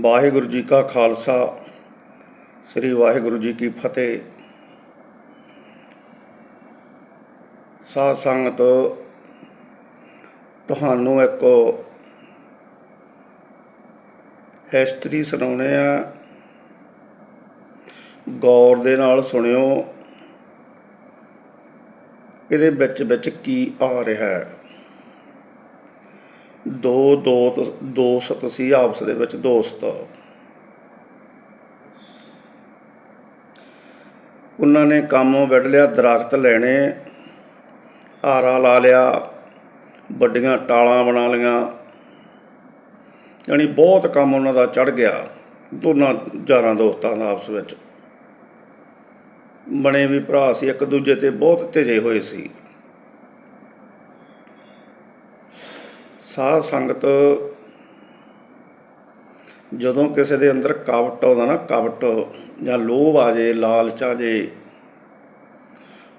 ਵਾਹਿਗੁਰੂ ਜੀ ਕਾ ਖਾਲਸਾ, ਸ੍ਰੀ ਵਾਹਿਗੁਰੂ ਜੀ ਕੀ ਫਤਿਹ। ਸਾਧ ਸੰਗਤ ਤੁਹਾਨੂੰ ਇੱਕ ਹਿਸਟਰੀ ਸੁਣਾਉਣੇ ਆ। ਗੌਰ ਦੇ ਨਾਲ ਸੁਣਿਓ। ਇਹਦੇ ਵਿੱਚ ਵਿੱਚ ਕੀ ਆ ਰਿਹਾ ਹੈ? ਦੋ ਦੋਸਤ ਦੋਸਤ ਸੀ ਆਪਸ ਦੇ ਵਿੱਚ, ਦੋਸਤ। ਉਹਨਾਂ ਨੇ ਕੰਮ ਵੱਢ ਲਿਆ, ਦਰਖਤ ਲੈਣੇ ਆਰਾ ਲਾ ਲਿਆ, ਵੱਡੀਆਂ ਟਾਲਾਂ ਬਣਾ ਲੀਆਂ ਯਾਨੀ ਬਹੁਤ ਕੰਮ ਉਹਨਾਂ ਦਾ ਚੜ ਗਿਆ, ਦੋਨਾਂ ਯਾਰਾਂ ਦੋਸਤਾਂ ਦਾ ਆਪਸ ਵਿੱਚ। ਬਣੇ ਵੀ ਭਰਾ ਸੀ, ਇੱਕ ਦੂਜੇ ਤੇ ਬਹੁਤ ਧਿਜੇ ਹੋਏ ਸੀ। ਸਾਧ ਸੰਗਤ ਜਦੋਂ ਕਿਸੇ ਦੇ ਅੰਦਰ ਕਾਵਟ ਆਉਂਦਾ ਨਾ ਕਪਟ ਜਾਂ ਲੋਭ ਆ ਜੇ, ਲਾਲਚ ਆ ਜੇ,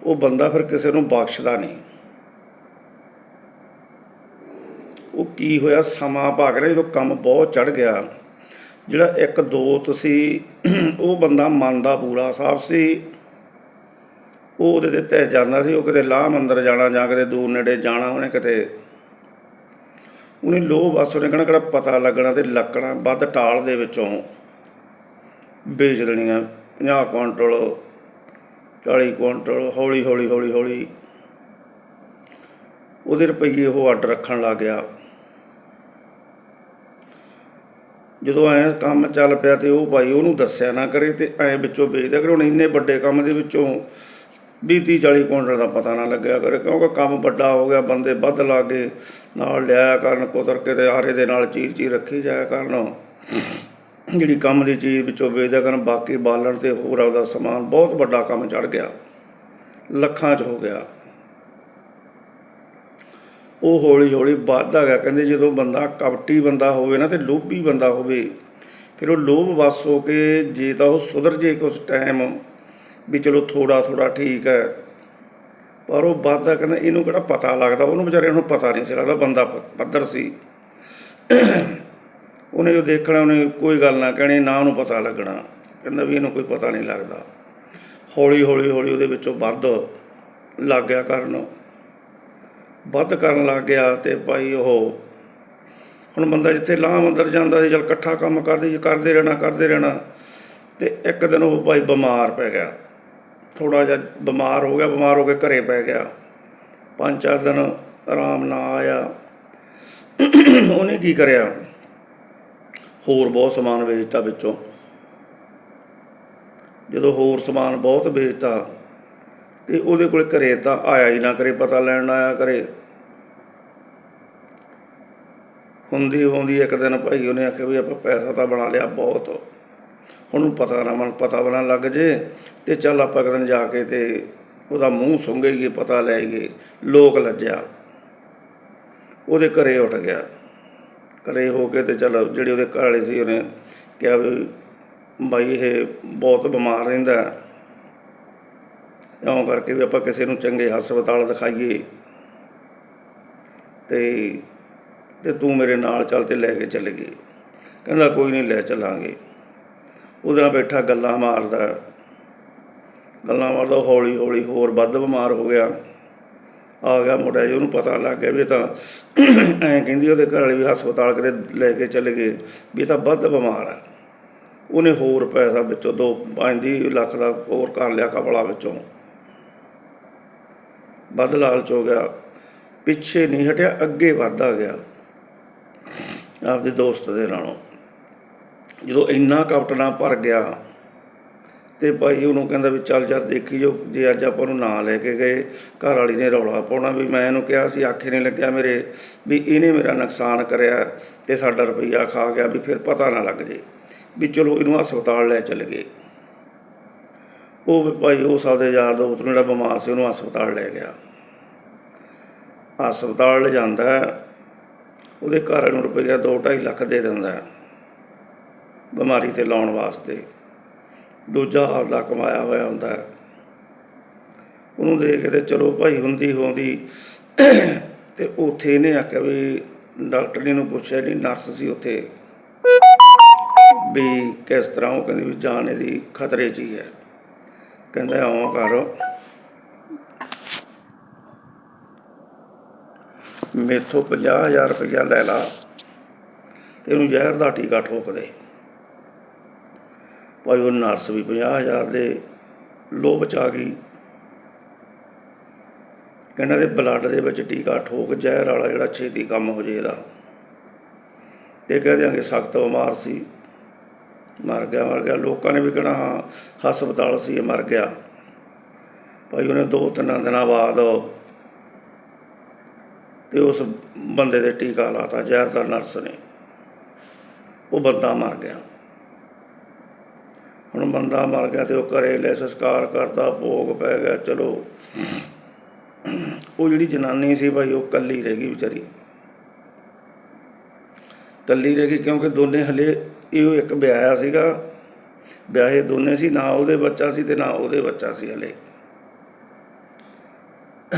ਉਹ ਬੰਦਾ ਫਿਰ ਕਿਸੇ ਨੂੰ ਬਖਸ਼ਦਾ ਨਹੀਂ। ਉਹ ਕੀ ਹੋਇਆ? ਸਮਾਂ ਭਾਗ ਰਿਹਾ, ਜਦੋਂ ਕੰਮ ਬਹੁਤ ਚੜ ਗਿਆ, ਜਿਹੜਾ ਇੱਕ ਦੋਤ ਸੀ, ਉਹ ਬੰਦਾ ਮਨ ਦਾ ਪੂਰਾ ਸਾਫ਼ ਸੀ। ਉਹ ਉਹਦੇ ਤੇ ਤਹਿ ਜਾਂਦਾ ਸੀ, ਉਹ ਕਿਤੇ ਲਾਹ ਮੰਦਰ ਜਾਣਾ ਜਾਂ ਕਿਤੇ ਦੂਰ ਨੇੜੇ ਜਾਣਾ, ਉਹਨੇ ਕਿਤੇ ਉਹਨੇ ਲੋਹ ਬਸ ਉਹਨੇ ਕਹਿਣਾ ਕਿਹੜਾ ਪਤਾ ਲੱਗਣਾ ਤੇ ਲੱਕੜਾਂ ਵੱਧ ਟਾਲ ਦੇ ਵਿੱਚੋਂ ਵੇਚ ਦੇਣੀਆਂ। 50 ਕੁਇੰਟਲ 40 ਕੁਇੰਟਲ, ਹੌਲੀ ਹੌਲੀ ਹੌਲੀ ਹੌਲੀ। ਉਹਦੇ ਰੁਪਈਏ ਉਹ ਅੱਡ ਰੱਖਣ ਲੱਗ ਗਿਆ। ਜਦੋਂ ਐ ਕੰਮ ਚੱਲ ਪਿਆ ਤੇ ਉਹ ਭਾਈ ਉਹਨੂੰ ਦੱਸਿਆ ਨਾ ਕਰੇ ਤੇ ਐ ਵਿੱਚੋਂ ਵੇਚਦਾ ਕਰੇ ਹੁਣ ਇੰਨੇ ਵੱਡੇ ਕੰਮ ਦੇ ਵਿੱਚੋਂ 20 30 40 ਕੁਇੰਟਲ ਦਾ ਪਤਾ ਨਾ ਲੱਗਿਆ ਕਰੇ, ਕਿਉਂਕਿ ਕੰਮ ਵੱਡਾ ਹੋ ਗਿਆ, ਬੰਦੇ ਵੱਧ ਲਾਗੇ ਨਾਲ ਲਿਆਇਆ ਕਰਨ ਕੁਦਰ ਕੇ ਤੇ ਆਰੇ ਦੇ ਨਾਲ ਚੀਰ ਚੀਰ ਰੱਖੀ ਜਾਇਆ ਕਰਨ। ਜਿਹੜੀ ਕੰਮ ਦੀ ਚੀਜ਼ ਵਿੱਚੋਂ ਵੇਚਦਾ ਕਰਨ, ਬਾਕੀ ਬਾਲਣ ਤੇ ਹੋਰ ਆਪਦਾ ਸਮਾਨ, ਬਹੁਤ ਵੱਡਾ ਕੰਮ ਚੜ ਗਿਆ। ਲੱਖਾਂ 'ਚ ਹੋ ਗਿਆ। ਉਹ ਹੌਲੀ ਹੌਲੀ ਵੱਧਦਾ ਗਿਆ, ਕਹਿੰਦੇ ਜਦੋਂ ਬੰਦਾ ਕਪਟੀ ਬੰਦਾ ਹੋਵੇ ਨਾ ਤੇ ਲੋਭੀ ਬੰਦਾ ਹੋਵੇ, ਫਿਰ ਉਹ ਲੋਭ ਵਸ ਹੋ ਕੇ ਜੇ ਤਾਂ ਉਹ ਸੁਧਰ ਜੇ ਉਸ ਟਾਈਮ ਵੀ ਚਲੋ ਥੋੜਾ ਥੋੜਾ ਠੀਕ ਹੈ। ਪਰ ਉਹ ਵੱਧਦਾ ਕਹਿੰਦਾ ਇਹਨੂੰ ਕਿਹੜਾ ਪਤਾ ਲੱਗਦਾ? ਉਹਨੂੰ ਵਿਚਾਰੇ ਨੂੰ ਪਤਾ ਨਹੀਂ ਸੀ ਲੱਗਦਾ ਬੰਦਾ ਪ- ਪੱਧਰ ਸੀ। ਉਹਨੇ ਜੋ ਦੇਖਣਾ, ਉਹਨੇ ਕੋਈ ਗੱਲ ਨਾ ਕਹਿਣੀ, ਨਾ ਉਹਨੂੰ ਪਤਾ ਲੱਗਣਾ। ਕਹਿੰਦਾ ਵੀ ਇਹਨੂੰ ਕੋਈ ਪਤਾ ਨਹੀਂ ਲੱਗਦਾ। ਹੌਲੀ ਹੌਲੀ ਹੌਲੀ ਉਹਦੇ ਵਿੱਚੋਂ ਵੱਧ ਲੱਗ ਗਿਆ ਕਰਨ। ਵੱਧ ਕਰਨ ਲੱਗ ਗਿਆ ਤੇ ਭਾਈ ਉਹ ਹੁਣ ਬੰਦਾ ਜਿੱਥੇ ਲਾਹ ਮੰਦਰ ਜਾਂਦਾ ਸੀ, ਚਲ ਇਕੱਠਾ ਕੰਮ ਕਰਦੇ ਕਰਦੇ ਰਹਿਣਾ ਕਰਦੇ ਰਹਿਣਾ। ਤੇ ਇੱਕ ਦਿਨ ਉਹ ਭਾਈ ਬਿਮਾਰ ਪੈ ਗਿਆ। ਥੋੜਾ ਜਿਹਾ ਬਿਮਾਰ ਹੋ ਗਿਆ, ਬਿਮਾਰ ਹੋ ਕੇ ਘਰੇ ਪੈ ਗਿਆ। ਪੰਜ ਚਾਰ ਦਿਨ ਆਰਾਮ ਨਾ ਆਇਆ। ਉਹਨੇ ਕੀ ਕਰਿਆ? ਹੋਰ ਬਹੁਤ ਸਮਾਨ ਵੇਚਤਾ ਵਿੱਚੋਂ। ਜਦੋਂ ਹੋਰ ਸਮਾਨ ਬਹੁਤ ਵੇਚਤਾ ਤੇ ਉਹਦੇ ਕੋਲ ਘਰੇ ਤਾਂ ਆਇਆ ਹੀ ਨਾ ਕਰੇ, ਪਤਾ ਲੈਣ ਨਾ ਆਇਆ ਕਰੇ। ਹੁੰਦੀ ਹੁੰਦੀ ਇੱਕ ਦਿਨ ਭਾਈ ਉਹਨੇ ਆਖਿਆ ਵੀ ਆਪਾਂ ਪੈਸਾ ਤਾਂ ਬਣਾ ਲਿਆ ਬਹੁਤ। ਉਹਨੂੰ ਪਤਾ ਨਾ ਪਤਾ ਬਣਾ ਲੱਗ ਜੇ ਤੇ ਚੱਲ ਆਪਾਂ ਇੱਕ ਦਿਨ ਜਾ ਕੇ ਤੇ ਉਹਦਾ ਮੂੰਹ ਸੁੰਘੇਗੇ, ਪਤਾ ਲੈਗੇ, ਲੋਕ ਲੱਜਿਆ। ਉਹਦੇ ਘਰੇ ਉੱਠ ਗਿਆ। ਘਰੇ ਹੋ ਕੇ ਤੇ ਚੱਲ ਜਿਹੜੇ ਉਹਦੇ ਘਰ ਵਾਲੇ ਸੀ ਉਹਨੇ ਕਿਹਾ ਵੀ ਬਾਈ ਇਹ ਬਹੁਤ ਬਿਮਾਰ ਰਹਿੰਦਾ। ਇਉਂ ਕਰਕੇ ਵੀ ਆਪਾਂ ਕਿਸੇ ਨੂੰ ਚੰਗੇ ਹਸਪਤਾਲ ਦਿਖਾਈਏ। ਤੇ ਤੇ ਤੂੰ ਮੇਰੇ ਨਾਲ ਚੱਲ ਤੇ ਲੈ ਕੇ ਚੱਲ ਗਈ। ਕਹਿੰਦਾ ਕੋਈ ਨਹੀਂ ਲੈ ਚੱਲਾਂਗੇ। ਉਹਦੇ ਨਾਲ ਬੈਠਾ, ਗੱਲਾਂ ਮਾਰਦਾ। ਗੱਲਾਂ ਮਾਰਦਾ ਹੌਲੀ ਹੌਲੀ ਹੋਰ ਵੱਧ ਬਿਮਾਰ ਹੋ ਗਿਆ। ਆ ਗਿਆ ਮੁੰਡਾ ਜੀ, ਉਹਨੂੰ ਪਤਾ ਲੱਗ ਗਿਆ ਵੀ ਇਹ ਤਾਂ ਐਂ ਕਹਿੰਦੀ ਉਹਦੇ ਘਰ ਵਾਲੇ ਵੀ ਹਸਪਤਾਲ ਕਿਤੇ ਲੈ ਕੇ ਚਲੇ ਗਏ ਵੀ ਇਹ ਤਾਂ ਵੱਧ ਬਿਮਾਰ ਆ। ਉਹਨੇ ਹੋਰ ਪੈਸਾ ਵਿੱਚੋਂ ਦੋ ਪੰਜ ਦੀ ਲੱਖ ਦਾ ਹੋਰ ਕਰ ਲਿਆ ਕਪੜਾ ਵਿੱਚੋਂ। ਵੱਧ ਲਾਲਚ ਹੋ ਗਿਆ। ਪਿੱਛੇ ਨਹੀਂ ਹਟਿਆ, ਅੱਗੇ ਵੱਧਦਾ ਗਿਆ। ਆਪਦੇ ਦੋਸਤ ਦੇ ਨਾਲੋਂ। ਜਦੋਂ ਇੰਨਾ ਕਪਟਨਾ ਭਰ ਗਿਆ ਤੇ ਭਾਈ ਉਹਨੂੰ ਕਹਿੰਦਾ ਵੀ ਚੱਲ ਯਾਰ ਦੇਖੀ ਜੋ ਜੇ ਅੱਜ ਆਪਾਂ ਨੂੰ ਨਾ ਲੈ ਕੇ ਗਏ, ਘਰ ਵਾਲੀ ਨੇ ਰੌਲਾ ਪਾਉਣਾ ਵੀ ਮੈਂ ਇਹਨੂੰ ਕਿਹਾ ਸੀ, ਆਖੇ ਨਹੀਂ ਲੱਗਿਆ ਮੇਰੇ ਵੀ ਇਹਨੇ ਮੇਰਾ ਨੁਕਸਾਨ ਕਰਿਆ ਤੇ ਸਾਡਾ ਰੁਪਈਆ ਖਾ ਗਿਆ ਵੀ ਫਿਰ ਪਤਾ ਨਾ ਲੱਗ ਜੇ ਵੀ ਚਲੋ ਇਹਨੂੰ ਹਸਪਤਾਲ ਲੈ ਚੱਲ ਗਏ। ਉਹ ਵੀ ਭਾਈ ਉਹ ਸਾਡੇ ਯਾਰ ਦੋਸਤ ਨੂੰ ਜਿਹੜਾ ਬਿਮਾਰ ਸੀ ਉਹਨੂੰ ਹਸਪਤਾਲ ਲੈ ਗਿਆ। ਹਸਪਤਾਲ ਲੈ ਜਾਂਦਾ ਉਹਦੇ ਘਰ ਨੂੰ ਰੁਪਈਆ 2.5 ਲੱਖ ਦੇ ਦਿੰਦਾ। ਬਿਮਾਰੀ ਤੇ ਲਾਉਣ ਵਾਸਤੇ ਦੂਜਾ ਆਪਦਾ ਕਮਾਇਆ ਹੋਇਆ ਹੁੰਦਾ ਉਹਨੂੰ ਦੇ ਕੇ ਤੇ ਚਲੋ ਭਾਈ ਹੁੰਦੀ ਹੋਂਦੀ ਤੇ ਉੱਥੇ ਇਹਨੇ ਆਖਿਆ ਵੀ ਡਾਕਟਰ ਨੇ ਨੂੰ ਪੁੱਛਿਆ ਨਹੀਂ ਨਰਸ ਸੀ ਉੱਥੇ, ਵੀ ਕਿਸ ਤਰ੍ਹਾਂ ਉਹ ਕਹਿੰਦੀ ਵੀ ਜਾਨ ਇਹਦੀ ਖਤਰੇ 'ਚ ਹੀ ਹੈ। ਕਹਿੰਦਾ ਆਉਂ ਕਰ ਮੇਥੋਂ 50000 ਰੁਪਇਆ ਲੈ ਲਾ ਤੇ ਇਹਨੂੰ ਜ਼ਹਿਰ ਦਾ ਟੀਕਾ ਠੋਕ ਦੇ। ਭਾਈ ਉਹ ਨਰਸ ਵੀ 50000 ਦੇ ਲੋਭ ਬਚਾ ਗਈ। ਕਹਿੰਦਾ ਦੇ ਬਲੱਡ ਦੇ ਵਿੱਚ ਟੀਕਾ ਠੋਕ, ਜ਼ਹਿਰ ਵਾਲਾ ਜਿਹੜਾ ਛੇਤੀ ਕੰਮ ਹੋ ਜੇ ਇਹਦਾ। ਤੇ ਕਹਿ ਦਿਆਂਗੇ ਸਖਤ ਬਿਮਾਰ ਸੀ। ਮਰ ਗਿਆ ਮਰ ਗਿਆ। ਲੋਕਾਂ ਨੇ ਵੀ ਕਹਿਣਾ, ਹਾਂ, ਹਸਪਤਾਲ ਸੀ, ਇਹ ਮਰ ਗਿਆ। ਭਾਈ ਉਹਨੇ ਦੋ ਤਿੰਨ ਦਿਨਾਂ ਬਾਅਦ ਤੇ ਉਸ ਬੰਦੇ ਦੇ ਟੀਕਾ ਲਾਤਾ, ਜ਼ਹਿਰ ਦਾ ਨਰਸ ਨੇ। ਉਹ ਬੰਦਾ ਮਰ ਗਿਆ। ਹੁਣ ਬੰਦਾ ਮਰ ਗਿਆ ਤੇ ਉਹ ਘਰੇ ਲੈ ਸੰਸਕਾਰ ਕਰਦਾ ਭੋਗ ਪੈ ਗਿਆ, ਚਲੋ। ਉਹ ਜਿਹੜੀ ਜਨਾਨੀ ਸੀ ਭਾਈ, ਉਹ ਕੱਲੀ ਰਹਿ ਗਈ ਵਿਚਾਰੀ। ਕੱਲੀ ਰਹਿ ਗਈ ਕਿਉਂਕਿ ਦੋਨੇ ਹਲੇ ਇਹੋ ਇੱਕ ਵਿਆਹਿਆ ਸੀਗਾ। ਵਿਆਹੇ ਦੋਨੇ ਸੀ, ਨਾ ਉਹਦੇ ਬੱਚਾ ਸੀ ਤੇ ਨਾ ਉਹਦੇ ਬੱਚਾ ਸੀ ਹਲੇ।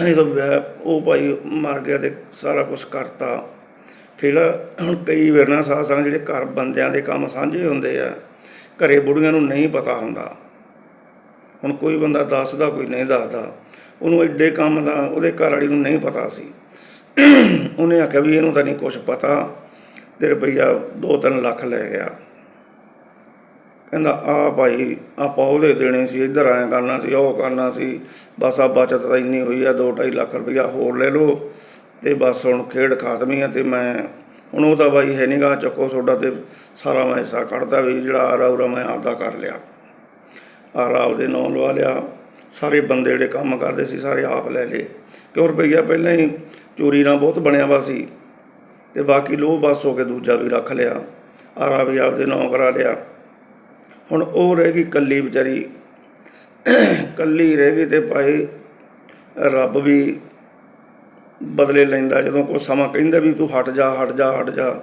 ਜਦੋਂ ਵਿਆਹ, ਉਹ ਭਾਈ ਮਰ ਗਿਆ ਤੇ ਸਾਰਾ ਕੁਝ ਕਰਤਾ। ਫਿਰ ਹੁਣ ਕਈ ਵਾਰ ਨਾ ਸਾਧ ਸੰਗਤ ਜਿਹੜੇ ਘਰ ਬੰਦਿਆਂ ਦੇ ਕੰਮ ਸਾਂਝੇ ਹੁੰਦੇ ਆ। ਘਰੇ ਬੁੜੀਆਂ ਨੂੰ ਨਹੀਂ ਪਤਾ ਹੁੰਦਾ। ਹੁਣ ਕੋਈ ਬੰਦਾ ਦੱਸਦਾ, ਕੋਈ ਨਹੀਂ ਦੱਸਦਾ। ਉਹਨੂੰ ਐਡੇ ਕੰਮ ਦਾ, ਉਹਦੇ ਘਰ ਵਾਲੀ ਨੂੰ ਨਹੀਂ ਪਤਾ ਸੀ। ਉਹਨੇ ਆਖਿਆ ਵੀ ਇਹਨੂੰ ਤਾਂ ਨਹੀਂ ਕੁਝ ਪਤਾ। ਤੇ ਰੁਪਈਆ 2-3 ਲੱਖ ਲੈ ਗਿਆ। ਕਹਿੰਦਾ ਆ ਭਾਈ, ਆਪਾਂ ਉਹਦੇ ਦੇਣੇ ਸੀ, ਇੱਧਰ ਆਇਆ ਕਰਨਾ ਸੀ, ਉਹ ਕਰਨਾ ਸੀ। ਬਸ ਆ ਬਚਤ ਤਾਂ ਇੰਨੀ ਹੋਈ ਆ 2-2.5 ਲੱਖ ਰੁਪਈਆ ਹੋਰ ਲੈ ਲਓ। ਤੇ ਬਸ ਹੁਣ ਖੇਡ ਖਾਤਮੀ ਆ ਤੇ ਮੈਂ ਹੁਣ ਉਹ ਤਾਂ ਬਾਈ ਹੈ ਨਹੀਂਗਾ ਚੱਕੋ ਤੁਹਾਡਾ ਤੇ ਸਾਰਾ ਮੈਂ ਹਿੱਸਾ ਕੱਢਦਾ ਵੀ ਜਿਹੜਾ ਆਰਾ ਉਰਾ ਮੈਂ ਆਪਦਾ ਕਰ ਲਿਆ। ਆਰਾ ਆਪਦੇ ਨਾਂ ਲਵਾ ਲਿਆ। ਸਾਰੇ ਬੰਦੇ ਜਿਹੜੇ ਕੰਮ ਕਰਦੇ ਸੀ, ਸਾਰੇ ਆਪ ਲੈ ਲਏ। ਕਿਉਂ ਰੁਪਈਆ ਪਹਿਲਾਂ ਹੀ ਚੋਰੀ ਨਾਲ ਬਹੁਤ ਬਣਿਆ ਵਾ ਸੀ। ਤੇ ਬਾਕੀ ਲੋਹ ਬਸ ਹੋ ਕੇ ਦੂਜਾ ਵੀ ਰੱਖ ਲਿਆ। ਆਰਾ ਵੀ ਆਪਦੇ ਨਾਂ ਕਰਾ ਲਿਆ। ਹੁਣ ਉਹ ਰਹਿ ਗਈ ਕੱਲੀ ਵਿਚਾਰੀ। ਕੱਲੀ ਰਹਿ ਗਈ ਤੇ ਭਾਈ ਰੱਬ ਵੀ ਬਦਲੇ ਲੈਂਦਾ, ਜਦੋਂ ਕੋਈ ਸਮਾਂ ਕਹਿੰਦਾ ਵੀ ਤੂੰ ਹਟ ਜਾ ਹਟ ਜਾ ਹਟ ਜਾ।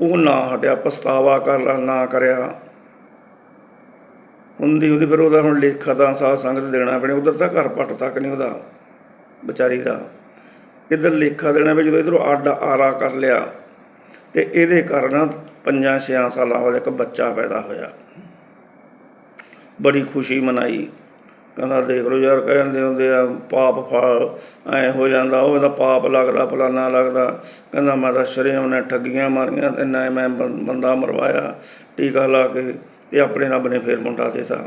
ਉਹ ਨਾ ਹਟਿਆ, ਪਛਤਾਵਾ ਕਰ ਲਾ ਨਾ ਕਰਿਆ। ਹੁੰਦੀ ਉਹਦੀ ਫਿਰ ਉਹਦਾ ਹੁਣ ਲੇਖਾ ਤਾਂ ਸਾਧ ਸੰਗਤ ਦੇਣਾ ਪੈਣਾ, ਉਧਰ ਤਾਂ ਘਰ ਪੱਟ ਤੱਕ ਨਹੀਂ ਉਹਦਾ, ਵਿਚਾਰੀ ਦਾ। ਇਧਰ ਲੇਖਾ ਦੇਣਾ ਵੀ ਜਦੋਂ ਇਧਰੋਂ ਆਡਾ ਆਰਾ ਕਰ ਲਿਆ, ਤੇ ਇਹਦੇ ਕਾਰਨ ਪੰਜਾਂ ਛਿਆਂ ਸਾਲਾਂ ਬਾਅਦ ਇੱਕ ਬੱਚਾ ਪੈਦਾ ਹੋਇਆ। ਬੜੀ ਖੁਸ਼ੀ ਮਨਾਈ। ਕਹਿੰਦਾ ਦੇਖ ਲਓ ਯਾਰ, ਕਹਿੰਦੇ ਹੁੰਦੇ ਆ ਪਾਪ ਫਲ ਐ ਹੋ ਜਾਂਦਾ, ਉਹ ਇਹਦਾ ਪਾਪ ਲੱਗਦਾ, ਫਲਾਨਾ ਲੱਗਦਾ। ਕਹਿੰਦਾ ਮੈਂ ਤਾਂ ਸ਼ਰੇਮ ਨੇ ਠੱਗੀਆਂ ਮਾਰੀਆਂ ਤੇ ਨਾ ਮੈਂ ਬੰਦਾ ਮਰਵਾਇਆ, ਟੀਕਾ ਲਾ ਕੇ ਤੇ ਆਪਣੇ ਰੱਬ ਨੇ ਫੇਰ ਮੁੰਡਾ ਦੇਤਾ।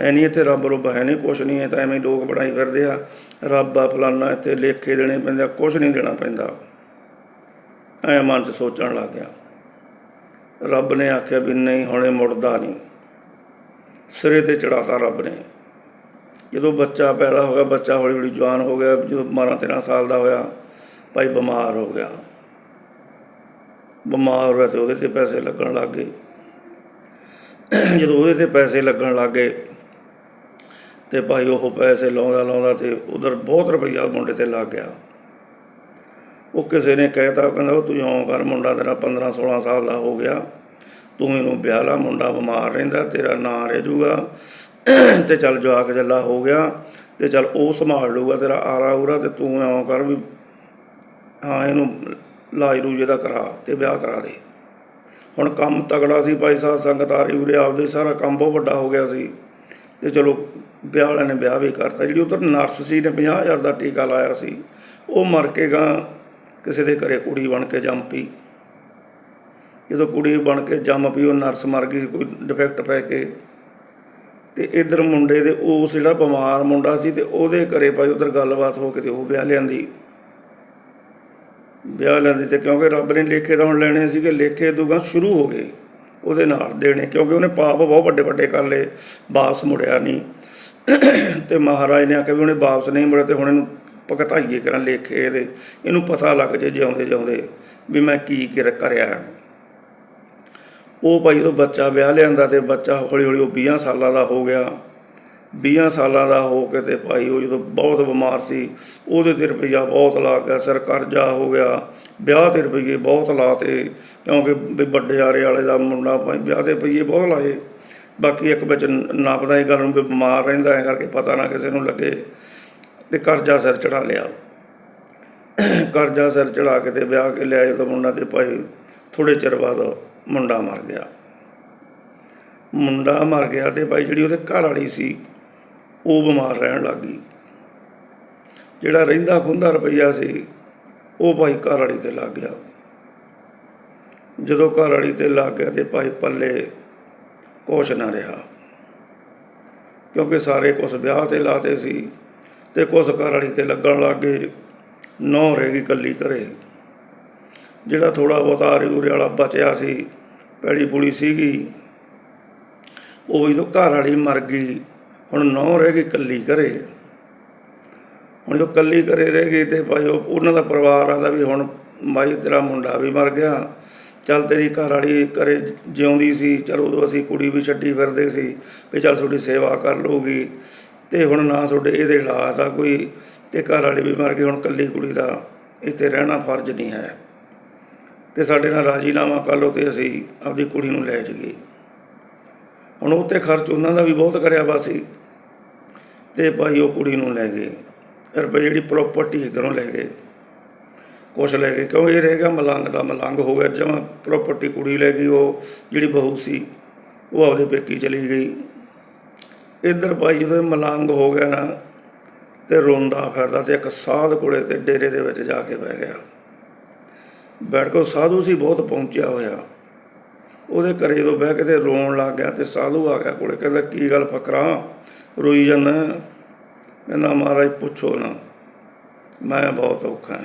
ਹੈ ਨਹੀਂ ਇੱਥੇ ਰੱਬ ਰੁੱਬ ਹੈ ਨਹੀਂ, ਕੁਛ ਨਹੀਂ ਹੈ ਤਾਂ ਐਵੇਂ ਲੋਕ ਬਣਾਈ ਫਿਰਦੇ ਆ। ਰੱਬ ਆ ਫਲਾਨਾ, ਇੱਥੇ ਲੇਖੇ ਦੇਣੇ ਪੈਂਦੇ ਆ, ਕੁਛ ਨਹੀਂ ਦੇਣਾ ਪੈਂਦਾ। ਐ ਮਨ 'ਚ ਸੋਚਣ ਲੱਗ ਗਿਆ। ਰੱਬ ਨੇ ਆਖਿਆ ਵੀ ਨਹੀਂ, ਹੁਣੇ ਮੁੜਦਾ ਨਹੀਂ। ਸਿਰੇ ਤੇ ਚੜਾਤਾ ਰੱਬ ਨੇ। ਜਦੋਂ ਬੱਚਾ ਪੈਦਾ ਹੋ ਗਿਆ, ਬੱਚਾ ਹੌਲੀ ਹੌਲੀ ਜਵਾਨ ਹੋ ਗਿਆ, ਜਦੋਂ 12 13 ਸਾਲ ਦਾ ਹੋਇਆ, ਭਾਈ ਬਿਮਾਰ ਹੋ ਗਿਆ। ਬਿਮਾਰ ਹੋਇਆ ਤੇ ਉਹਦੇ ਤੇ ਪੈਸੇ ਲੱਗਣ ਲੱਗ ਗਏ। ਜਦੋਂ ਉਹਦੇ ਤੇ ਪੈਸੇ ਲੱਗਣ ਲੱਗ ਗਏ ਤੇ ਭਾਈ ਉਹ ਪੈਸੇ ਲਾਉਂਦਾ ਲਾਉਂਦਾ ਤੇ ਉਧਰ ਬਹੁਤ ਰੁਪਈਆ ਮੁੰਡੇ ਤੇ ਲੱਗ ਗਿਆ। ਉਹ ਕਿਸੇ ਨੇ ਕਹਿਤਾ ਕਹਿੰਦਾ, ਉਹ ਤੂੰ ਇਉਂ ਕਰ, ਮੁੰਡਾ ਤੇਰਾ 15 16 ਸਾਲ ਦਾ ਹੋ ਗਿਆ। ਤੂੰ ਇਹਨੂੰ ਵਿਆਹ ਲਾ, ਮੁੰਡਾ ਬਿਮਾਰ ਰਹਿੰਦਾ, ਤੇਰਾ ਨਾਂ ਰਹਿ ਜੂਗਾ ਤੇ ਚੱਲ ਜਵਾਕ ਜੱਲਾ ਹੋ ਗਿਆ, ਤੇ ਚੱਲ ਉਹ ਸੰਭਾਲ ਲੂਗਾ ਤੇਰਾ ਆਰਾ ਉਰਾ, ਤੇ ਤੂੰ ਇਉਂ ਕਰ ਵੀ ਹਾਂ, ਇਹਨੂੰ ਲਾਜ ਰੂਜੇ ਦਾ ਕਰਾ ਤੇ ਵਿਆਹ ਕਰਾ ਦੇ। ਹੁਣ ਕੰਮ ਤਗੜਾ ਸੀ ਭਾਈ ਸਾਹਿਬ, ਸੰਗਤ ਆ ਰਹੀ ਉਰੇ, ਆਪਦੇ ਸਾਰਾ ਕੰਮ ਬਹੁਤ ਵੱਡਾ ਹੋ ਗਿਆ ਸੀ। ਤੇ ਚਲੋ ਵਿਆਹ ਵਾਲਿਆਂ ਨੇ ਵਿਆਹ ਵੀ ਕਰਤਾ। ਜਿਹੜੀ ਉਧਰ ਨਰਸ ਸੀ ਨੇ 50000 ਦਾ ਟੀਕਾ ਲਾਇਆ ਸੀ। ਉਹ ਮਰ ਕੇ ਗਾਂ ਕਿਸੇ ਦੇ ਘਰੇ ਕੁੜੀ ਬਣ ਕੇ ਜੰਮ ਪਈ। ਜਦੋਂ ਕੁੜੀ ਬਣ ਕੇ ਜੰਮ ਪਈ, ਉਹ ਨਰਸ ਮਰ ਗਈ, ਕੋਈ ਡਿਫੈਕਟ ਪੈ ਕੇ। ਤੇ ਇਧਰ ਮੁੰਡੇ ਦੇ ਉਸ ਜਿਹੜਾ ਬਿਮਾਰ ਮੁੰਡਾ ਸੀ ਤੇ ਉਹਦੇ ਘਰੇ ਭਾਈ ਉਧਰ ਗੱਲਬਾਤ ਹੋ ਕੇ ਤੇ ਉਹ ਵਿਆਹ ਲਿਆਂਦੀ। ਵਿਆਹ ਲੈਂਦੀ ਤੇ ਕਿਉਂਕਿ ਰੱਬ ਨੇ ਲੇਖੇ ਤਾਂ ਹੁਣ ਲੈਣੇ ਸੀਗੇ, ਲੇਖੇ ਦੁਗਾ ਸ਼ੁਰੂ ਹੋ ਗਏ ਉਹਦੇ ਨਾਲ ਦੇਣੇ, ਕਿਉਂਕਿ ਉਹਨੇ ਪਾਪ ਬਹੁਤ ਵੱਡੇ ਵੱਡੇ ਕਰ ਲਏ, ਵਾਪਸ ਮੁੜਿਆ ਨਹੀਂ। ਤੇ ਮਹਾਰਾਜ ਨੇ ਆਖਿਆ ਵੀ ਉਹਨੇ ਵਾਪਸ ਨਹੀਂ ਮੁੜਿਆ ਤੇ ਹੁਣ ਇਹਨੂੰ ਭਗਤਾਈਏ ਕਰਾਂ ਲੇਖੇ ਇਹਦੇ। ਇਹਨੂੰ ਪਤਾ ਲੱਗ ਜੇ ਜਿਉਂਦੇ ਜਿਉਂਦੇ ਵੀ ਮੈਂ ਕੀ ਕਰ ਕਰਿਆ। ਉਹ ਭਾਈ ਜਦੋਂ ਬੱਚਾ ਵਿਆਹ ਲਿਆਂਦਾ ਤੇ ਬੱਚਾ ਹੌਲੀ ਹੌਲੀ ਉਹ 20 ਸਾਲਾਂ ਦਾ ਹੋ ਗਿਆ। 20 ਸਾਲਾਂ ਦਾ ਹੋ ਕੇ ਤੇ ਭਾਈ ਉਹ ਜਦੋਂ ਬਹੁਤ ਬਿਮਾਰ ਸੀ, ਉਹਦੇ ਤੇ ਰੁਪਈਆ ਬਹੁਤ ਲਾ ਗਿਆ ਸਿਰ ਕਰਜ਼ਾ ਹੋ ਗਿਆ। ਵਿਆਹ ਤੇ ਰੁਪਈਏ ਬਹੁਤ ਲਾਤੇ, ਕਿਉਂਕਿ ਵੀ ਵੱਡੇ ਆਰੇ ਵਾਲੇ ਦਾ ਮੁੰਡਾ ਭਾਈ ਵਿਆਹ ਤੇ ਰੁਪਈਏ ਬਹੁਤ ਲਾਏ। ਬਾਕੀ ਇੱਕ ਵਿੱਚ ਨਾਪਦਾ ਇਹ ਗੱਲ ਨੂੰ ਵੀ ਬਿਮਾਰ ਰਹਿੰਦਾ ਹੈ ਕਰਕੇ ਪਤਾ ਨਾ ਕਿਸੇ ਨੂੰ ਲੱਗੇ ਤੇ ਕਰਜ਼ਾ ਸਿਰ ਚੜਾ ਲਿਆ। ਕਰਜ਼ਾ ਸਿਰ ਚੜਾ ਕੇ ਤੇ ਵਿਆਹ ਕੇ ਲਿਆ ਜਦੋਂ ਮੁੰਡਾ ਤੇ ਭਾਈ ਥੋੜੇ ਚਿਰ ਬਾਅਦ ਮੁੰਡਾ ਮਰ ਗਿਆ। ਮੁੰਡਾ ਮਰ ਗਿਆ ਤੇ ਭਾਈ ਜਿਹੜੀ ਉਹਦੇ ਘਰ ਵਾਲੀ ਸੀ, ਉਹ ਬਿਮਾਰ ਰਹਿਣ ਲੱਗ ਗਈ। ਜਿਹੜਾ ਰਹਿੰਦਾ ਖੁੰਦਾ ਰੁਪਈਆ ਸੀ, ਉਹ ਭਾਈ ਘਰ ਵਾਲੀ ਤੇ ਲੱਗ ਗਿਆ। ਜਦੋਂ ਘਰ ਵਾਲੀ ਤੇ ਲੱਗ ਗਿਆ ਤੇ ਭਾਈ ਪੱਲੇ ਕੁਛ ਨਾ ਰਿਹਾ। ਕਿਉਂਕਿ ਸਾਰੇ ਕੁਛ ਵਿਆਹ ਤੇ ਲਾਤੇ ਸੀ ਤੇ ਕੁਛ ਘਰ ਵਾਲੀ ਤੇ ਲੱਗਣ ਲੱਗ ਗਏ ਨੌ ਰਹਿ ਗਈ ਕੱਲੀ ਘਰੇ। ਜਿਹੜਾ ਥੋੜਾ ਬਹੁਤਾ ਆਰੇ ਉਰੇ ਵਾਲਾ ਬਚਿਆ ਸੀ, ਪੈੜੀ ਪੁਲੀ ਸੀਗੀ, ਉਹ ਜਦੋਂ ਘਰ ਵਾਲੀ ਮਰ ਗਈ। ਹੁਣ ਨੌ ਰਹਿ ਗਈ ਕੱਲੀ ਘਰੇ। ਹੁਣ ਜੋ ਕੱਲੀ ਘਰੇ ਰਹਿ ਗਈ ਤੇ ਭਾਈ ਉਹ- ਉਹਨਾਂ ਦਾ ਪਰਿਵਾਰ ਆਦਾ ਵੀ ਹੁਣ ਭਾਈ ਤੇਰਾ ਮੁੰਡਾ ਵੀ ਮਰ ਗਿਆ। ਚੱਲ ਤੇਰੀ ਘਰ ਵਾਲੀ ਘਰੇ ਜਿਉਂਦੀ ਸੀ, ਚਲ ਉਦੋਂ ਅਸੀਂ ਕੁੜੀ ਵੀ ਛੱਡੀ ਫਿਰਦੇ ਸੀ ਵੀ ਚੱਲ ਤੁਹਾਡੀ ਸੇਵਾ ਕਰ ਲਊਗੀ। ਤੇ ਹੁਣ ਨਾ ਤੁਹਾਡੇ ਇਹਦੇ ਹਾਲਾਤ ਆ ਕੋਈ, ਤੇ ਘਰ ਵਾਲੀ ਵੀ ਮਰ ਗਈ, ਹੁਣ ਕੱਲੀ ਕੁੜੀ ਦਾ ਇੱਥੇ ਰਹਿਣਾ ਫਰਜ਼ ਨਹੀਂ ਹੈ। ਤੇ ਸਾਡੇ ਨਾਲ ਰਾਜੀਨਾਮਾ ਕਰ ਲਓ ਤੇ ਅਸੀਂ ਆਪਦੀ ਕੁੜੀ ਨੂੰ ਲੈ ਜਾਈਏ। ਹੁਣ ਉਹ ਉੱਤੇ ਖਰਚ ਉਹਨਾਂ ਦਾ ਵੀ ਬਹੁਤ ਕਰਿਆ ਵਾ ਸੀ ਤੇ ਭਾਈ ਉਹ ਕੁੜੀ ਨੂੰ ਲੈ ਗਏ। ਰੁਪਏ ਜਿਹੜੀ ਪ੍ਰਾਪਰਟੀ ਇਧਰੋਂ ਲੈ ਗਏ। ਕੁਛ ਲੈ ਗਏ। ਕਿਉਂ ਇਹ ਰਹਿ ਗਿਆ ਮਲੰਗ ਦਾ? ਮਲੰਗ ਹੋ ਗਿਆ। ਜਮਾਂ ਪ੍ਰਾਪਰਟੀ ਕੁੜੀ ਲੈ ਗਈ, ਉਹ ਜਿਹੜੀ ਬਹੂ ਸੀ, ਉਹ ਆਪਦੇ ਪੇਕੀ ਚਲੀ ਗਈ। ਇੱਧਰ ਭਾਈ ਜਦੋਂ ਇਹ ਮਲੰਗ ਹੋ ਗਿਆ ਨਾ ਤੇ ਰੋਂਦਾ ਫਿਰਦਾ ਤੇ ਇੱਕ ਸਾਧ ਕੋਲੇ ਤੇ ਡੇਰੇ ਦੇ ਵਿੱਚ ਜਾ ਕੇ ਬਹਿ ਗਿਆ। ਬੈਠ ਕੇ ਸਾਧੂ ਸੀ, ਬਹੁਤ ਪਹੁੰਚਿਆ ਹੋਇਆ। ਉਹਦੇ ਘਰੇ ਜਦੋਂ ਬਹਿ ਕੇ ਤੇ ਰੋਣ ਲੱਗ ਗਿਆ ਤੇ ਸਾਧੂ ਆ ਗਿਆ ਕੋਲੇ, ਕਹਿੰਦਾ, ਕੀ ਗੱਲ ਫਕਰਾ? ਰੋਈ ਜਾਂਦਾ ਕਹਿੰਦਾ, ਮਹਾਰਾਜ, ਪੁੱਛੋ ਨਾ। ਮੈਂ ਬਹੁਤ ਔਖਾ ਹਾਂ।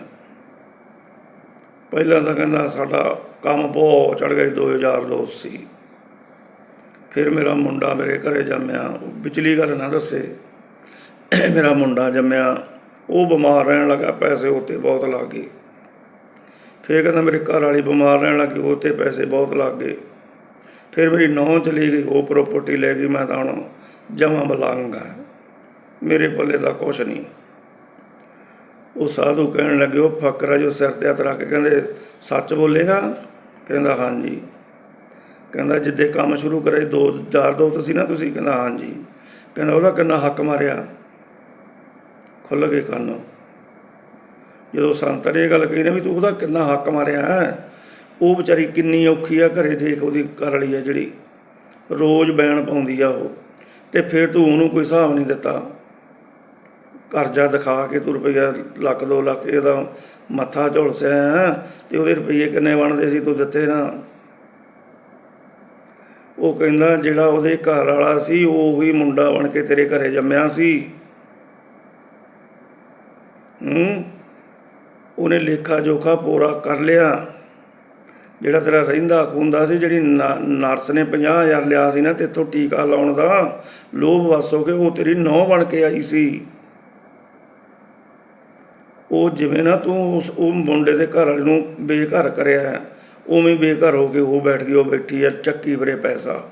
ਪਹਿਲਾਂ ਤਾਂ ਕਹਿੰਦਾ, ਸਾਡਾ ਕੰਮ ਬਹੁਤ ਚੜ ਗਿਆ 2002 ਸੀ। ਫਿਰ ਮੇਰਾ ਮੁੰਡਾ ਮੇਰੇ ਘਰੇ ਜੰਮਿਆ। ਵਿਚਲੀ ਗੱਲ ਨਾ ਦੱਸੇ। ਮੇਰਾ ਮੁੰਡਾ ਜੰਮਿਆ। ਉਹ ਬਿਮਾਰ ਰਹਿਣ ਲੱਗਾ, ਪੈਸੇ ਉੱਤੇ ਬਹੁਤ ਲੱਗ ਗਏ। ਫਿਰ ਕਹਿੰਦਾ ਮੇਰੇ ਘਰ ਵਾਲੀ ਬਿਮਾਰ ਰਹਿਣ ਲੱਗੀ ਉਹ ਤੇ ਪੈਸੇ ਬਹੁਤ ਲੱਗ ਗਏ। ਫਿਰ ਮੇਰੀ ਨੌਂ ਚਲੀ ਗਈ ਉਹ ਪ੍ਰਾਪਰਟੀ ਲੈ ਗਈ, ਮੈਂ ਤਾਂ ਹੁਣ ਜਮਾ ਬਲਾਂਗਾ ਮੇਰੇ ਪੱਲੇ ਦਾ ਕੁਛ ਨਹੀਂ। ਉਹ ਸਾਧੂ ਕਹਿਣ ਲੱਗੇ, ਉਹ ਫਕਰਾ ਜੋ ਸਿਰ ਤੇ ਹੱਥ ਰੱਖ ਕੇ ਕਹਿੰਦੇ, ਸੱਚ ਬੋਲੇਗਾ? ਕਹਿੰਦਾ, ਹਾਂਜੀ। ਕਹਿੰਦਾ, ਜਿੱਦੇ ਕੰਮ ਸ਼ੁਰੂ ਕਰੇ 2002 ਤੁਸੀਂ ਨਾ ਤੁਸੀਂ? ਕਹਿੰਦਾ, ਹਾਂਜੀ। ਕਹਿੰਦਾ, ਉਹਦਾ ਕਿੰਨਾ ਹੱਕ ਮਾਰਿਆ। ਖੁੱਲ ਗਏ ਕੰਨ। ਜਦੋਂ ਸੰਤ ਨੇ ਇਹ ਗੱਲ ਕਹੀ ਨਾ ਵੀ ਤੂੰ ਉਹਦਾ ਕਿੰਨਾ ਹੱਕ ਮਾਰਿਆ ਹੈ? ਉਹ ਵਿਚਾਰੀ ਕਿੰਨੀ ਔਖੀ ਆ ਘਰੇ ਦੇਖ ਉਹਦੀ ਘਰ ਵਾਲੀ ਆ ਜਿਹੜੀ। ਰੋਜ਼ ਬੈਣ ਪਾਉਂਦੀ ਆ ਉਹ। ਤੇ ਫਿਰ ਤੂੰ ਉਹਨੂੰ ਕੋਈ ਹਿਸਾਬ ਨਹੀਂ ਦਿੱਤਾ। ਕਰਜ਼ਾ ਦਿਖਾ ਕੇ ਤੂੰ ਰੁਪਈਆ ਲੱਖ ਦੋ ਲੱਖ ਇਹਦਾ ਮੱਥਾ ਝੋਲਸਿਆ ਹੈਂ, ਤੇ ਉਹਦੇ ਰੁਪਈਏ ਕਿੰਨੇ ਬਣਦੇ ਸੀ ਤੂੰ ਦਿੱਤੇ ਨਾ? ਉਹ ਕਹਿੰਦਾ ਜਿਹੜਾ ਉਹਦੇ ਘਰ ਵਾਲਾ ਸੀ ਉਹ ਹੀ ਮੁੰਡਾ ਬਣ ਕੇ ਤੇਰੇ ਘਰੇ ਜੰਮਿਆ ਸੀ। ਹੂੰ? ਉਹਨੇ ਲੇਖਾ ਜੋਖਾ ਪੂਰਾ ਕਰ ਲਿਆ। ਜਿਹੜਾ ਤੇਰਾ ਰਹਿੰਦਾ ਖੁੰਦਾ ਸੀ, ਜਿਹੜੀ ਨ- ਨਰਸ ਨੇ 50000 ਲਿਆ ਸੀ ਨਾ ਤੇਥੋਂ ਟੀਕਾ ਲਾਉਣ ਦਾ ਲੋਭ ਵਸ ਹੋ ਕੇ ਉਹ ਤੇਰੀ ਨੌ ਬਣ ਕੇ ਆਈ ਸੀ। ਉਹ ਜਿਵੇਂ ਨਾ ਤੂੰ ਉਸ, ਉਹ ਮੁੰਡੇ ਦੇ ਘਰ ਵਾਲੇ ਨੂੰ ਬੇਘਰ ਕਰਿਆ ਉਵੇਂ ਬੇਘਰ ਹੋ ਕੇ ਉਹ ਬੈਠ ਗਈ, ਉਹ ਬੈਠੀ ਆ ਚੱਕੀ ਵਰੇ ਪੈਸਾ।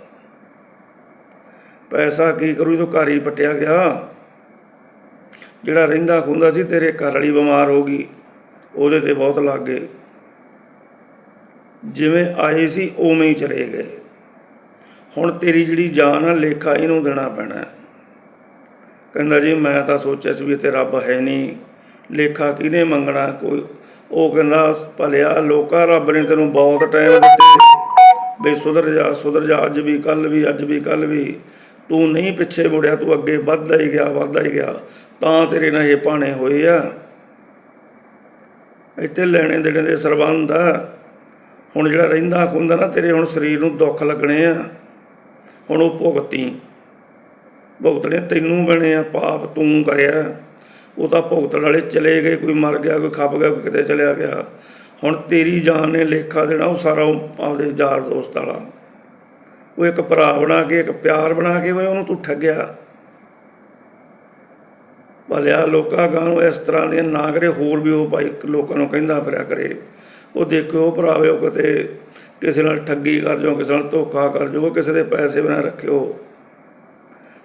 ਪੈਸਾ ਕੀ ਕਰੂ ਜਦੋਂ ਘਰ ਹੀ ਪਟਿਆ ਗਿਆ। ਜਿਹੜਾ ਰਹਿੰਦਾ ਖੁੰਦਾ ਸੀ, ਤੇਰੇ ਘਰ ਵਾਲੀ ਬਿਮਾਰ ਹੋ ਗਈ। ਉਹਦੇ ਤੇ ਬਹੁਤ ਲੱਗ ਗਏ। ਜਿਵੇਂ ਆਏ ਸੀ, ਉਵੇਂ ਹੀ ਚਲੇ ਗਏ। ਹੁਣ ਤੇਰੀ ਜਿਹੜੀ ਜਾਨ ਆ, ਲੇਖਾ ਇਹਨੂੰ ਦੇਣਾ ਪੈਣਾ। ਕਹਿੰਦਾ ਜੀ, ਮੈਂ ਤਾਂ ਸੋਚਿਆ ਸੀ ਵੀ ਤੇ ਰੱਬ ਹੈ ਨਹੀਂ। ਲੇਖਾ ਕਿਹਨੇ ਮੰਗਣਾ? ਕੋਈ ਉਹ ਕਹਿੰਦਾ, ਭਲਿਆ ਲੋਕਾ ਰੱਬ ਨੇ ਤੈਨੂੰ ਬਹੁਤ ਟਾਈਮ ਦਿੱਤੇ। ਬਈ ਸੁਧਰ ਜਾ ਸੁਧਰ ਜਾ, ਅੱਜ ਵੀ ਕੱਲ ਵੀ, ਅੱਜ ਵੀ ਕੱਲ ਵੀ। ਤੂੰ ਨਹੀਂ ਪਿੱਛੇ ਮੁੜਿਆ, ਤੂੰ ਅੱਗੇ ਵੱਧਦਾ ਹੀ ਗਿਆ, ਵੱਧਦਾ ਹੀ ਗਿਆ। ਤਾਂ ਤੇਰੇ ਨਾਲ ਇਹ ਪਾਣੇ ਹੋਏ ਆ। ਇੱਥੇ ਲੈਣੇ ਦੇਣੇ ਦੇ ਸਰਬੰਧ ਆ ਹੁਣ ਜਿਹੜਾ ਰਹਿੰਦਾ ਖੁੰਦਾ ਨਾ, ਤੇਰੇ ਹੁਣ ਸਰੀਰ ਨੂੰ ਦੁੱਖ ਲੱਗਣੇ ਆ। ਹੁਣ ਉਹ ਭੁਗਤੀ। ਭੁਗਤਣੇ ਤੈਨੂੰ ਬਣੇ ਆ ਪਾਪ, ਤੂੰ ਕਰਿਆ। ਉਹ ਤਾਂ ਭੁਗਤਣ ਵਾਲੇ ਚਲੇ ਗਏ, ਕੋਈ ਮਰ ਗਿਆ, ਕੋਈ ਖੱਪ ਗਿਆ, ਕੋਈ ਕਿਤੇ ਚਲਿਆ ਗਿਆ। ਹੁਣ ਤੇਰੀ ਜਾਨ ਨੇ ਲੇਖਾ ਦੇਣਾ, ਉਹ ਸਾਰਾ ਉਹ ਆਪਦੇ ਯਾਰ ਦੋਸਤ ਵਾਲਾ। ਉਹ ਇੱਕ ਭਰਾ ਬਣਾ ਕੇ, ਇੱਕ ਪਿਆਰ ਬਣਾ ਕੇ ਉਹਨੂੰ ਤੂੰ ਠੱਗਿਆ। ਭਲਿਆ ਲੋਕਾਂ ਗਾਂ ਨੂੰ ਇਸ ਤਰ੍ਹਾਂ ਦੀਆਂ ਨਾ ਕਰੇ, ਹੋਰ ਵੀ ਉਹ ਭਾਈ ਲੋਕਾਂ ਨੂੰ ਕਹਿੰਦਾ ਫਿਰਿਆ ਕਰੇ। ਉਹ ਦੇਖਿਓ ਭਰਾਵੇ, ਉਹ ਕਿਤੇ ਕਿਸੇ ਨਾਲ ਠੱਗੀ ਕਰ ਜਾਓ, ਕਿਸੇ ਨਾਲ ਧੋਖਾ ਕਰ ਜਾਓ ਕਿਸੇ ਦੇ ਪੈਸੇ ਬਣਾ ਰੱਖਿਓ।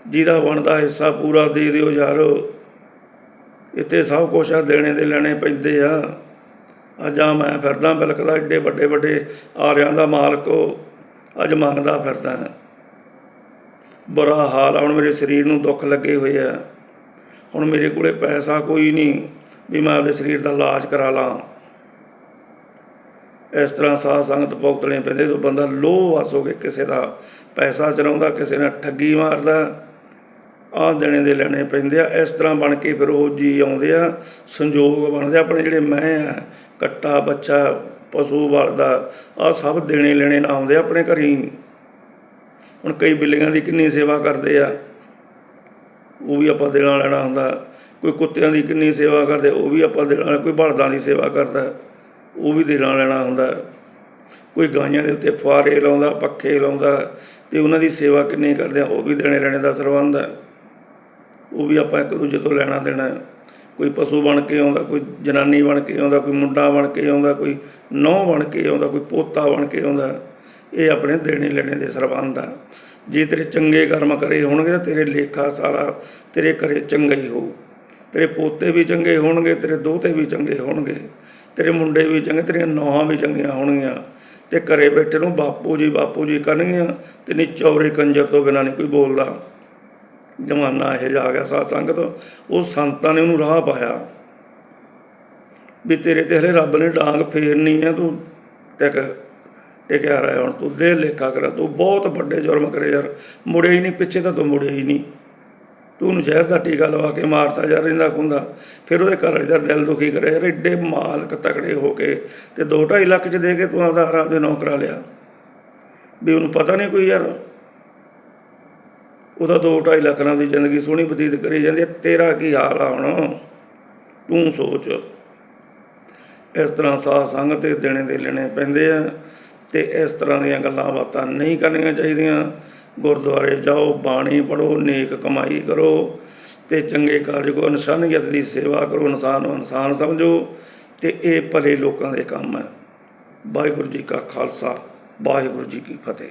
ਜਿਹਦਾ ਬਣਦਾ ਹਿੱਸਾ ਪੂਰਾ ਦੇ ਦਿਓ ਯਾਰੋ। ਇੱਥੇ ਸਭ ਕੁਛ ਆ, ਦੇਣੇ ਦੇ ਲੈਣੇ ਪੈਂਦੇ ਆ। ਅੱਜ ਆ ਮੈਂ ਫਿਰਦਾ ਬਿਲਕਦਾ ਏਡੇ ਵੱਡੇ ਵੱਡੇ ਆਰਿਆਂ ਦਾ ਮਾਲਕ। ਅੱਜ ਮੰਗਦਾ ਫਿਰਦਾ। ਬੁਰਾ ਹਾਲ ਆ, ਹੁਣ ਮੇਰੇ ਸਰੀਰ ਨੂੰ ਦੁੱਖ ਲੱਗੇ ਹੋਏ ਆ। ਹੁਣ ਮੇਰੇ ਕੋਲੇ ਪੈਸਾ ਕੋਈ ਨਹੀਂ ਵੀ ਮੈਂ ਆਪਦੇ ਸਰੀਰ ਦਾ ਇਲਾਜ ਕਰਾ ਲਾਂ। ਇਸ ਤਰ੍ਹਾਂ ਸਾਧ ਸੰਗਤ ਭੁਗਤਣੇ ਪੈਂਦੇ, ਜਦੋਂ ਬੰਦਾ ਲੋਹ ਵਸ ਹੋ ਕੇ ਕਿਸੇ ਦਾ ਪੈਸਾ ਚਲਾਉਂਦਾ, ਕਿਸੇ ਨਾਲ ਠੱਗੀ ਮਾਰਦਾ, ਆਹ ਦੇਣੇ ਦੇ ਲੈਣੇ ਪੈਂਦੇ ਆ। ਇਸ ਤਰ੍ਹਾਂ ਬਣ ਕੇ ਫਿਰ ਉਹ ਜੀ ਆਉਂਦੇ ਆ, ਸੰਜੋਗ ਬਣਦੇ ਆ। ਆਪਣੇ ਜਿਹੜੇ ਮੈਂ ਆ, ਕੱਟਾ, ਬੱਚਾ, ਪਸ਼ੂ ਬਲਦਾ ਆ ਸਭ ਦੇਣੇ ਲੈਣੇ ਨਾ ਆਉਂਦੇ ਆ ਆਪਣੇ ਘਰੀ। ਹੁਣ ਕਈ ਬਿੱਲੀਆਂ ਦੀ ਕਿੰਨੀ ਸੇਵਾ ਕਰਦੇ ਆ। ਉਹ ਵੀ ਆਪਾਂ ਦੇਣਾ ਲੈਣਾ ਹੁੰਦਾ। ਕੋਈ ਕੁੱਤਿਆਂ ਦੀ ਕਿੰਨੀ ਸੇਵਾ ਕਰਦੇ, ਉਹ ਵੀ ਆਪਾਂ ਦੇਣਾ ਕੋਈ ਬਲਦਾਂ ਦੀ ਸੇਵਾ ਕਰਦਾ, ਉਹ ਵੀ ਦੇਣਾ ਲੈਣਾ ਹੁੰਦਾ। ਕੋਈ ਗਾਈਆਂ ਦੇ ਉੱਤੇ ਫੁਆਰੇ ਲਾਉਂਦਾ, ਪੱਖੇ ਲਾਉਂਦਾ ਤੇ ਉਹਨਾਂ ਦੀ ਸੇਵਾ ਕਿੰਨੀ ਕਰਦੇ ਆ, ਉਹ ਵੀ ਦੇਣੇ ਲੈਣੇ ਦਾ ਸਰਬੰਧ ਹੈ। ਉਹ ਵੀ ਆਪਾਂ ਇੱਕ ਦੂਜੇ ਤੋਂ ਲੈਣਾ ਦੇਣਾ। ਕੋਈ ਪਸ਼ੂ ਬਣ ਕੇ ਆਉਂਦਾ, ਕੋਈ ਜਨਾਨੀ ਬਣ ਕੇ ਆਉਂਦਾ, ਕੋਈ ਮੁੰਡਾ ਬਣ ਕੇ ਆਉਂਦਾ, ਕੋਈ ਨੌਂ ਬਣ ਕੇ ਆਉਂਦਾ, ਕੋਈ ਪੋਤਾ ਬਣ ਕੇ ਆਉਂਦਾ, ਇਹ ਆਪਣੇ ਦੇਣੇ ਲੈਣੇ ਦੇ ਸਰਬੰਧ ਆ ਜੇ ਤੇਰੇ ਚੰਗੇ ਕਰਮ ਕਰੇ ਹੋਣਗੇ ਤਾਂ ਤੇਰੇ ਲੇਖਾ ਸਾਰਾ ਤੇਰੇ ਘਰੇ ਚੰਗਾ ਹੀ ਹੋਊ। ਤੇਰੇ ਪੋਤੇ ਵੀ ਚੰਗੇ ਹੋਣਗੇ, ਤੇਰੇ ਦੋਤੇ ਵੀ ਚੰਗੇ ਹੋਣਗੇ, ਤੇਰੇ ਮੁੰਡੇ ਵੀ ਚੰਗੇ, ਤੇਰੀਆਂ ਨੌਹਾਂ ਵੀ ਚੰਗੀਆਂ ਹੋਣਗੀਆਂ। ਤੇ ਘਰੇ ਬੈਠੇ ਨੂੰ ਬਾਪੂ ਜੀ ਬਾਪੂ ਜੀ ਕਰਨਗੀਆਂ ਤੇ ਨਹੀਂ ਚੌਰੇ ਕੰਜਰ ਤੋਂ ਬਿਨਾਂ ਨਹੀਂ ਕੋਈ ਬੋਲਦਾ। ਜਮਾਨਾ ਇਹ ਜਾ ਗਿਆ ਸਾਧ ਸੰਗਤ, ਉਹ ਸੰਤਾਂ ਨੇ ਉਹਨੂੰ ਰਾਹ ਪਾਇਆ। ਵੀ ਤੇਰੇ ਤੇ ਹਲੇ ਰੱਬ ਨੇ ਡਾਂਗ ਫੇਰਨੀ ਹੈ ਤੂੰ ਟਿਕ ਟਿਕਿਆ ਰਹਿ ਹੁਣ ਤੂੰ ਦੇ ਲੇਖਾ ਕਰ ਤੂੰ ਬਹੁਤ ਵੱਡੇ ਜੁਰਮ ਕਰੇ ਯਾਰ ਮੁੜਿਆ ਹੀ ਨਹੀਂ, ਪਿੱਛੇ ਤਾਂ ਤੂੰ ਮੁੜਿਆ ਹੀ ਨਹੀਂ। ਤੂੰ ਉਹਨੂੰ ਜ਼ਹਿਰ ਦਾ ਟੀਕਾ ਲਵਾ ਕੇ ਮਾਰਤਾ ਜਾ ਰਹਿੰਦਾ ਖੁੰਦਾ। ਫਿਰ ਉਹਦੇ ਘਰ ਵਾਲੀ ਦਾ ਦਿਲ ਦੁਖੀ ਕਰੇ, ਯਾਰ ਐਡੇ ਮਾਲਕ ਤਕੜੇ ਹੋ ਕੇ ਤੇ 2.5 ਲੱਖ ਚ ਦੇ ਕੇ ਤੂੰ ਆਪਦਾ ਆਰਾਮ ਦੇ ਨੌਕਰਾ ਲਿਆ। ਵੀ ਉਹਨੂੰ ਪਤਾ ਨਹੀਂ ਕੋਈ ਯਾਰ। ਉਹਦਾ 2.5 ਲੱਖ ਨਾਲ ਦੀ ਜ਼ਿੰਦਗੀ ਸੋਹਣੀ ਬਤੀਤ ਕਰੀ ਜਾਂਦੀ ਹੈ। ਤੇਰਾ ਕੀ ਹਾਲ ਆ ਹੁਣ? ਤੂੰ ਸੋਚ। ਇਸ ਤਰ੍ਹਾਂ ਸਾਧ ਸੰਗਤ ਤੇ ਦੇਣੇ ਦੇ ਲੈਣੇ ਪੈਂਦੇ ਆ। ਤੇ ਇਸ ਤਰ੍ਹਾਂ ਦੀਆਂ ਗੱਲਾਂ ਬਾਤਾਂ ਨਹੀਂ ਕਰਨੀਆਂ ਚਾਹੀਦੀਆਂ। ਗੁਰਦੁਆਰੇ ਜਾਓ, ਬਾਣੀ ਪੜੋ ਨੇਕ ਕਮਾਈ ਕਰੋ ਤੇ ਚੰਗੇ ਕਾਰਜ ਕਰੋ ਇਨਸਾਨੀਅਤ ਦੀ ਸੇਵਾ ਕਰੋ, ਇਨਸਾਨ ਨੂੰ ਇਨਸਾਨ ਸਮਝੋ ਤੇ ਇਹ ਭਲੇ ਲੋਕਾਂ ਦੇ ਕੰਮ ਹੈ। ਵਾਹਿਗੁਰੂ ਜੀ ਕਾ ਖਾਲਸਾ, ਵਾਹਿਗੁਰੂ ਜੀ ਕੀ ਫਤਿਹ।